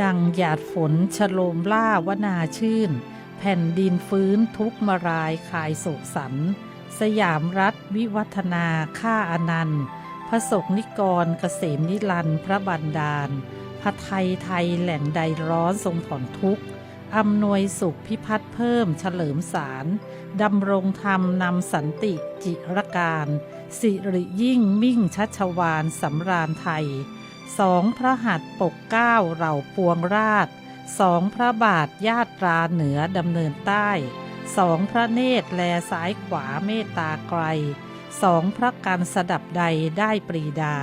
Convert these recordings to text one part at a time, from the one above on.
ดังหยาดฝนชโลมล่าวนาชื่น แผ่นดินฟื้นทุกมารายคายโศกสัน สยามรัฐวิวัฒนาค่าอนันต์พระศกนิกรเกษมนิรันพระบันดาล พระไทยไทยแหล่งใดร้อนทรงผ่อนทุกข์อำนวยสุขพิพัฒน์เพิ่มเฉลิมสารดำรงธรรมนำสันติจิรการ สิริยิ่งมิ่งชัชวานสำราญไทย สองพระหัตถ์ปกเก้าเหล่าปวงราชสองพระบาทญาตราเหนือดำเนินใต้สองพระเนตรแลซ้ายขวาเมตตาไกลสองพระกันสดับใดได้ปรีดา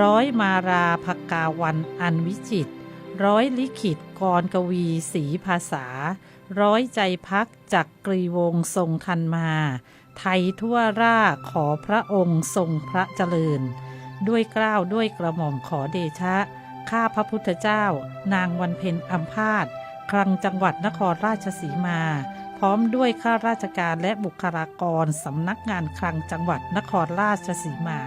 ร้อยมาราภกาวันอันวิจิตรร้อยลิขิตกรกวีสีภาษา ร้อยใจพักจักกรีวงศ์ทรงทันมา ไทยทั่วราขอพระองค์ทรงพระเจริญ ด้วยกล้าวด้วยกระหม่อมขอเดชะ ข้าพระพุทธเจ้า นางวันเพ็ญอัมพาตคลังจังหวัดนครราชสีมา พร้อมด้วยข้าราชการและบุคลากรสำนักงานคลังจังหวัดนครราชสีมา